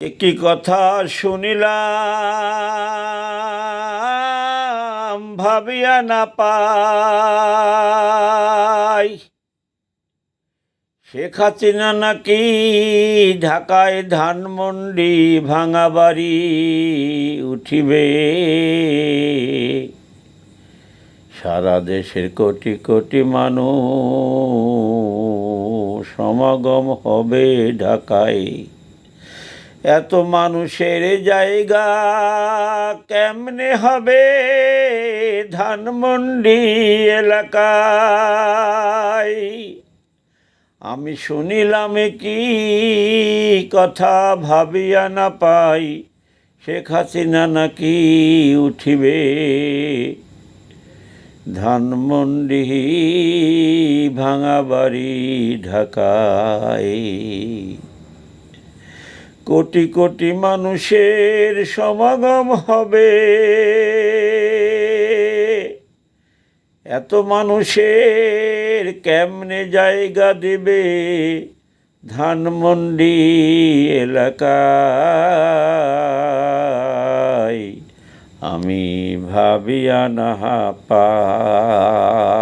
একই কথা শুনিলাম, ভাবিয়া না পাই। শেখ হাসিনা নাকি ঢাকায় ধানমন্ডি ভাঙা বাড়ি উঠিবে? সারা দেশের কোটি কোটি মানুষ সমাগম হবে ঢাকায়। এত মানুষের জায়গা কেমনে হবে ধানমন্ডি এলাকায়? আমি শুনিলাম কি কথা, ভাবিয়া না পাই, শেখ হাসিনা নাকি উঠিবে? ধানমন্ডি ভাঙা বাড়ি ঢাকায়। কোটি কোটি মানুষের সমাগম হবে। এত মানুষের কেমনে জায়গা দেবে ধানমন্ডি এলাকায়? আমি ভাবিয়া না পাই